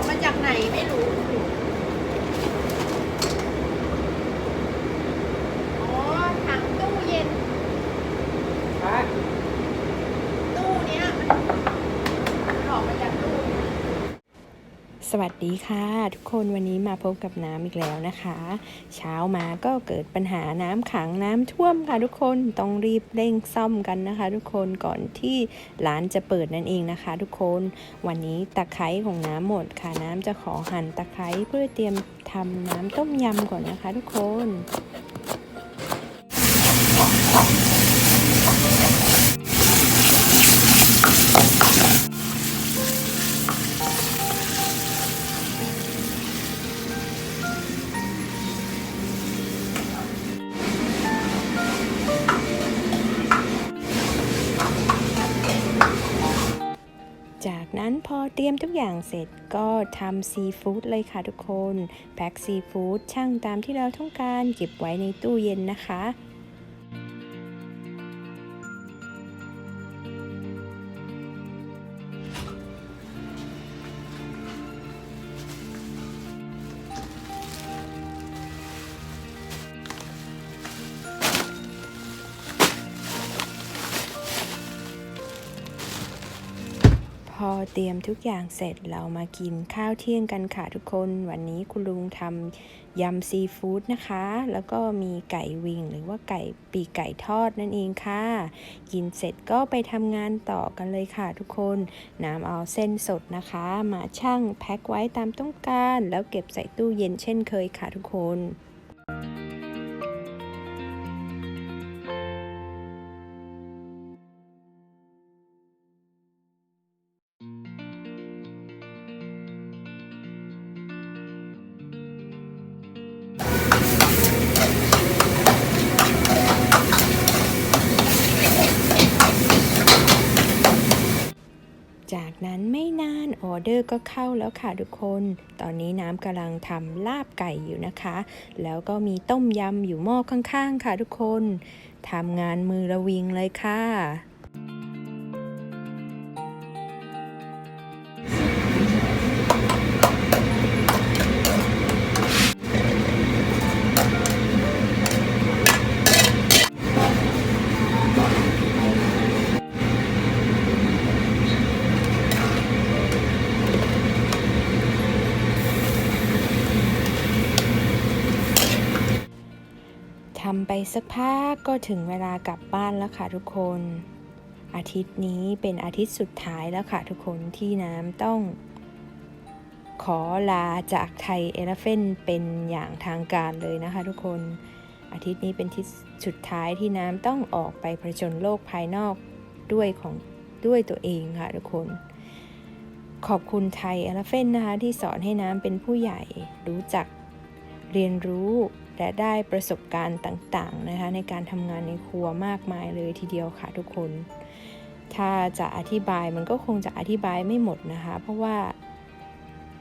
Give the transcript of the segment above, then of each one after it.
อกมาจากไหนไม่รู้ อ๋อ ถังตู้เย็น ตู้เนี้ยมันมันออกมาจากตู้เนี้ย สวัสดีค่ะทุกคนวันนี้มาพบกับน้ำอีกแล้วนะคะ เช้ามาก็เกิดปัญหาน้ำขังน้ำท่วมค่ะทุกคนต้องรีบเร่งซ่อมกันนะคะ ทุกคนก่อนที่ร้านจะเปิดนั่นเองนะคะ ทุกคนวันนี้ตะไคร้ของน้ำหมดค่ะน้ำจะขอหั่นตะไคร้เพื่อเตรียมทำน้ำต้มยำก่อนนะคะ ทุกคน นั้นพอเตรียมทุกอย่างเสร็จก็ทำซีฟู้ดเลยค่ะทุกคน แพ็คซีฟู้ดช่างตามที่เราต้องการเก็บไว้ในตู้เย็นนะคะ อเตรียมทุกอย่างเสร็จเรามากินข้าวเที่ยงกันค่ะทุกคน วันนี้คุณลุงทำยำซีฟู้ดนะคะ แล้วก็มีไก่วิงหรือว่าไก่ปีกไก่ทอดนั่นเองค่ะ กินเสร็จก็ไปทำงานต่อกันเลยค่ะทุกคนน้ำเอาเส้นสดนะคะ มาชั่งแพ็คไว้ตามต้องการ แล้วเก็บใส่ตู้เย็นเช่นเคยค่ะทุกคน นั้นไม่นานออเดอร์ก็เข้าแล้วค่ะทุกคน ตอนนี้น้ำกำลังทำลาบไก่อยู่นะคะ แล้วก็มีต้มยำอยู่หม้อข้างๆ ค่ะทุกคนทำงานมือระวิงเลยค่ะ ไปสักพักก็ถึงเวลากลับบ้านแล้วค่ะทุกคน อาทิตย์นี้เป็นอาทิตย์สุดท้ายแล้วค่ะทุกคนที่น้ำต้อง ขอลาจากไทยเอลเฟนเป็นอย่างทางการเลยนะคะทุกคน อาทิตย์นี้เป็นที่สุดท้ายที่น้ำต้องออกไปผจญโลกภายนอกด้วยของด้วยตัวเองค่ะทุกคน ขอบคุณไทยเอลเฟนนะคะที่สอนให้น้ำเป็นผู้ใหญ่รู้จักเรียนรู้ และได้ประสบการณ์ต่างๆนะคะในการทำงานในครัวมากมายเลยทีเดียวค่ะทุกคน ถ้าจะอธิบายมันก็คงจะอธิบายไม่หมดนะคะ เพราะว่า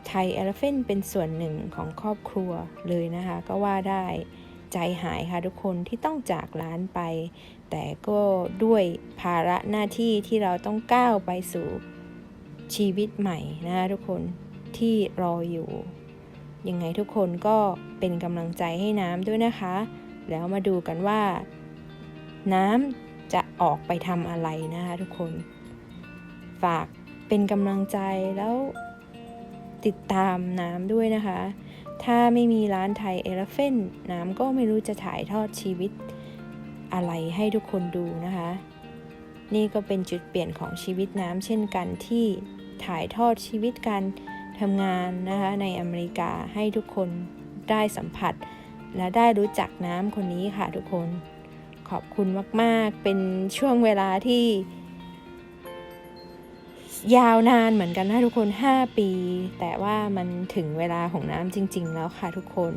ไทยเอลเฟนเป็นส่วนหนึ่งของครอบครัวเลยนะคะ ก็ว่าได้ใจหายค่ะทุกคนที่ต้องจากร้านไป แต่ก็ด้วยภาระหน้าที่ที่เราต้องก้าวไปสู่ชีวิตใหม่นะคะทุกคนที่รออยู่ ยังไงทุกคนก็เป็นกำลังใจให้น้ำด้วยนะคะ แล้วมาดูกันว่า น้ำจะออกไปทำอะไรนะคะทุกคน ฝากเป็นกำลังใจแล้วติดตามน้ำด้วยนะคะ ถ้าไม่มีร้านไทยเอลเฟนน้ำก็ไม่รู้จะถ่ายทอดชีวิตอะไรให้ทุกคนดูนะคะ นี่ก็เป็นจุดเปลี่ยนของชีวิตน้ำเช่นกันที่ถ่ายทอดชีวิตการ ทำงานนะคะในอเมริกาให้ทุกคนได้สัมผัส และได้รู้จักน้ำคนนี้ค่ะทุกคน ขอบคุณมาก ๆ เป็นช่วงเวลาที่ ยาวนานเหมือนกันนะทุกคน 5 ปี แต่ว่ามันถึงเวลาของน้ำจริง ๆ แล้วค่ะทุกคน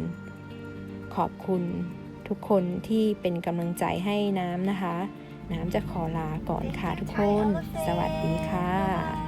ขอบคุณทุกคนที่เป็นกำลังใจให้น้ำนะคะ น้ำจะขอลาก่อนค่ะทุกคน สวัสดีค่ะ